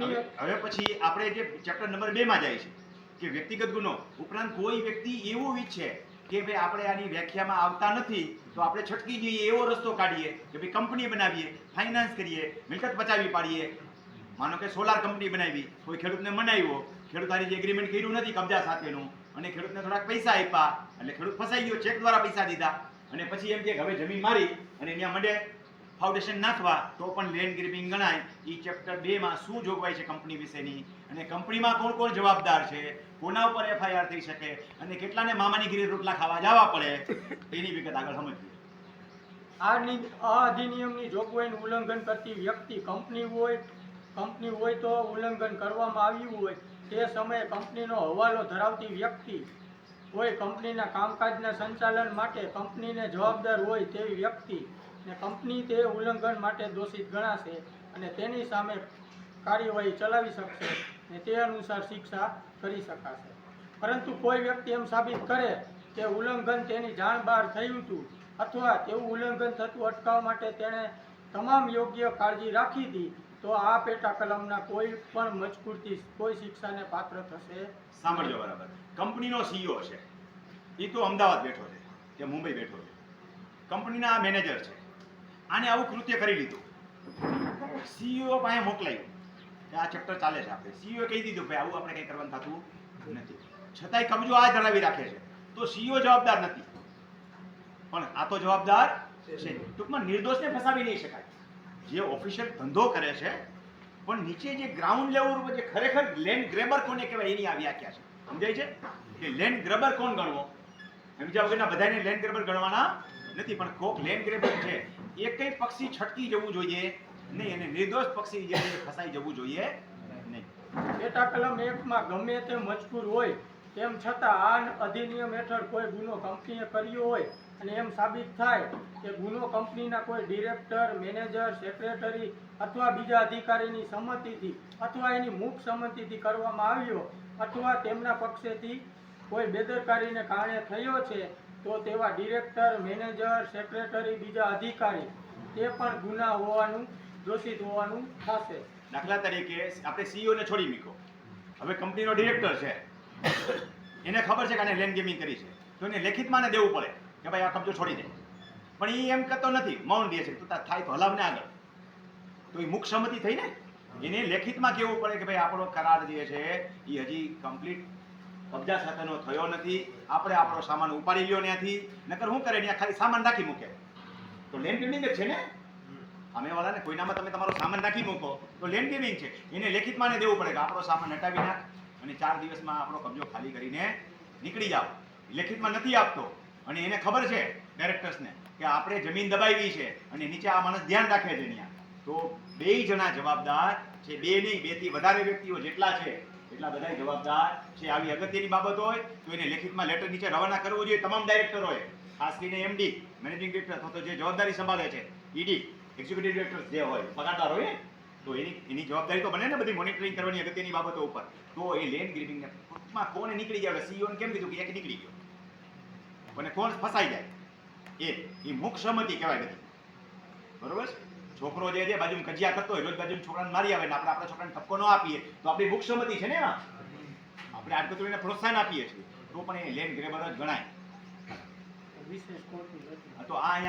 હવે પછી આપણે જે ચેપ્ટર નંબર બે માં જાય છે કે વ્યક્તિગત ગુનો. ઉપરાંત કોઈ વ્યક્તિ એવું ઈચ્છે કે ભાઈ આપણે આની વ્યાખ્યામાં આવતા નથી તો આપણે છટકી જઈએ એવો રસ્તો કાઢીએ કે ભાઈ કંપની બનાવીએ ફાઇનાન્સ કરીએ મિલકત બચાવી પાડીએ. માનો કે સોલાર કંપની બનાવી કોઈ ખેડૂતને મનાવ્યો ખેડૂત આની જે એગ્રીમેન્ટ કર્યું નથી કબજા સાથેનું અને ખેડૂતને થોડાક પૈસા આપ્યા એટલે ખેડૂત ફસાઈ ગયો ચેક દ્વારા પૈસા દીધા અને પછી એમ કે હવે જમીન મારી અને ત્યાં મંડે ફાઉન્ડેશન નાખવા, તો પણ લેન્ડ ગ્રીપિંગ ગણાય. એ ચેપ્ટર બેમાં શું જોગવાઈ છે કંપની વિશેની? અને કંપનીમાં કોણ કોણ જવાબદાર છે? કોના ઉપર એફઆઈઆર થઈ શકે? અને કેટલાને મામાની ગીરી રોટલા ખાવા જવા પડે? એની વિગત આગળ સમજીએ. આ અધિનિયમની જોગવાઈનું ઉલ્લંઘન કરતી વ્યક્તિ કંપની હોય કંપની હોય તો ઉલ્લંઘન કરવામાં આવ્યું હોય. તે સમયે કંપનીનો હવાલો ધરાવતી વ્યક્તિ હોય કંપનીના કામકાજના સંચાલન માટે કંપનીને જવાબદાર હોય તેવી વ્યક્તિ ને કંપની તે ઉલ્લંઘન માટે દોષિત ગણાશે અને તેની સામે કાર્યવાહી ચલાવી શકશે ને તે અનુસાર શિક્ષા કરી શકાશે. પરંતુ કોઈ વ્યક્તિ એમ સાબિત કરે કે ઉલ્લંઘન તેની જાણ બહાર થયું હતું અથવા તેવું ઉલ્લંઘન થતું અટકાવવા માટે તેણે તમામ યોગ્ય કાળજી રાખી હતી, તો આ પેટા કલમના કોઈ પણ મજકૂરથી કોઈ શિક્ષાને પાત્ર થશે સાંભળજો બરાબર. કંપનીનો સીઈઓ છે. એ તો અમદાવાદ બેઠો છે, કે મુંબઈ બેઠો છે. કંપનીના મેનેજર છે. આને આવું કૃત્ય કરી લીધું. સીઈઓ પાસે મોકલાયું કે આ ચેપ્ટર ચાલે છે આપણે. સીઈઓ કહી દીધું, ભાઈ, આવું આપણે કંઈ કરવાનું થતું નથી. છતાંય કબજો આ ધરાવી રાખે છે. તો સીઈઓ જવાબદાર નથી. પણ આ તો જવાબદાર છે ટૂંકમાં નિર્દોષને ફસાવી નહીં શકાય. જે ઓફિશિયલ ધંધો કરે છે, પણ નીચે જે ગ્રાઉન્ડ લેવલ ઉપર જે ખરેખર લેન્ડ ગ્રેબર કોને કહેવાય એની આ વ્યાખ્યા છે. સમજાય છે? કે લેન્ડ ગ્રેબર કોણ ગણવો? સમજ્યા વગરના બધાને લેન્ડ ગ્રેબર ગણવાના નથી, પણ કોક લેન્ડ ગ્રેબર છે. એ પક્ષી છટકી જવું જોઈએ નહીં અને નિર્દોષ પક્ષી ફસાઈ જવું જોઈએ નહીં. પેટા કલમ એકમાં ગમે તે મજકૂર હોય, તેમ છતાં આ અધિનિયમ હેઠળ કોઈ ગુનો કંપનીએ કર્યો હોય અને એમ સાબિત થાય કે ગુનો કંપનીના કોઈ ડિરેક્ટર, મેનેજર, સેક્રેટરી અથવા બીજા અધિકારીની સંમતિથી અથવા એની મુખ સંમતિથી કરવામાં આવ્યો અથવા તેમના પક્ષેથી કોઈ બેદરકારીને કારણે થયો છે તો તેવા ડિરેક્ટર મેનેજર સેક્રેટરી બીજા અધિકારી, તે પણ ગુના હોવાનું, દોષિત હોવાનું થશે. દાખલા તરીકે આપણે સીઈઓને છોડી મૂકો હવે કંપનીનો ડિરેક્ટર છે. એને ખબર છે કે આને લેન્ડ ગેમિંગ કરી છે. તો એને લેખિતમાં ને દેવું પડે કે ભાઈ આ કબજો છોડી દે. પણ એ એમ કરતો નથી. મૌન દે છે. તું થાય તો હલાવને આગળ. તો એ મુખ સંમતિ થઈ ને? એને લેખિતમાં કહેવું પડે કે ભાઈ આપણો કરાર જે છે એ હજી કમ્પ્લીટ કબજા સાથેનો થયો નથી. આપણે આપણો સામાન ઉપાડી લ્યો ત્યાંથી નકર શું કરે? ત્યાં ખાલી સામાન રાખી મૂકે. તો લેન્ડ ગેમિંગ જ છે ને? અમે વાળાને કોઈનામાં તમે તમારો સામાન નાખી મૂકો. તો લેન્ડ ગેમિંગ છે. એને લેખિતમાં ને દેવું પડે કે આપણો સામાન હટાવી નાખ અને ચાર દિવસમાં આપણો કબજો ખાલી કરીને નીકળી જાઓ. લેખિતમાં નથી આપતો. અને એને ખબર છે ડાયરેક્ટર્સને કે આપણે જમીન દબાવી છે અને નીચે આ માણસ ધ્યાન રાખે છે ત્યાં તો બેય જણા જવાબદાર છે. બે નહીં, બેથી વધારે વ્યક્તિઓ જેટલા છે એટલા બધા જવાબદાર છે. આવી અગત્યની બાબત હોય તો એને લેખિતમાં લેટર નીચે રવાના કરવો જોઈએ તમામ ડાયરેક્ટરોએ ખાસ કરીને એમડી મેનેજિંગ ડિરેક્ટર અથવા તો જે જવાબદારી સંભાળે છે ઈડી એક્ઝિક્યુટિવ ડિરેક્ટર જે હોય, પગારદાર હોય તો એની એની જવાબદારી તો બને ને બધી મોનિટરિંગ કરવાની અગત્યની બાબતો ઉપર. તો એ લેન્ડ ગ્રીપિંગ ટૂંકમાં કોણ નીકળી જાય સીઈઓને કેમ કીધું કે એક નીકળી ગયો? અને કોણ ફસાઈ જાય? એ એ મુખ સંમતિ કહેવાય બધી. બરોબર? છે? છોકરો જે છે બાજુ કજિયા કરતો હોય રોજ બાજુ છોકરાને મારી આવે ને આપણે આપણા છોકરાને ઠપકો ન આપીએ તો આપણી ભૂખ સંમતિ છે ને આપણે આડકતરીને પ્રોત્સાહન આપીએ છીએ. તો પણ એ લેન્ડ ગ્રેબર જ ગણાય. તો આ અહીંયા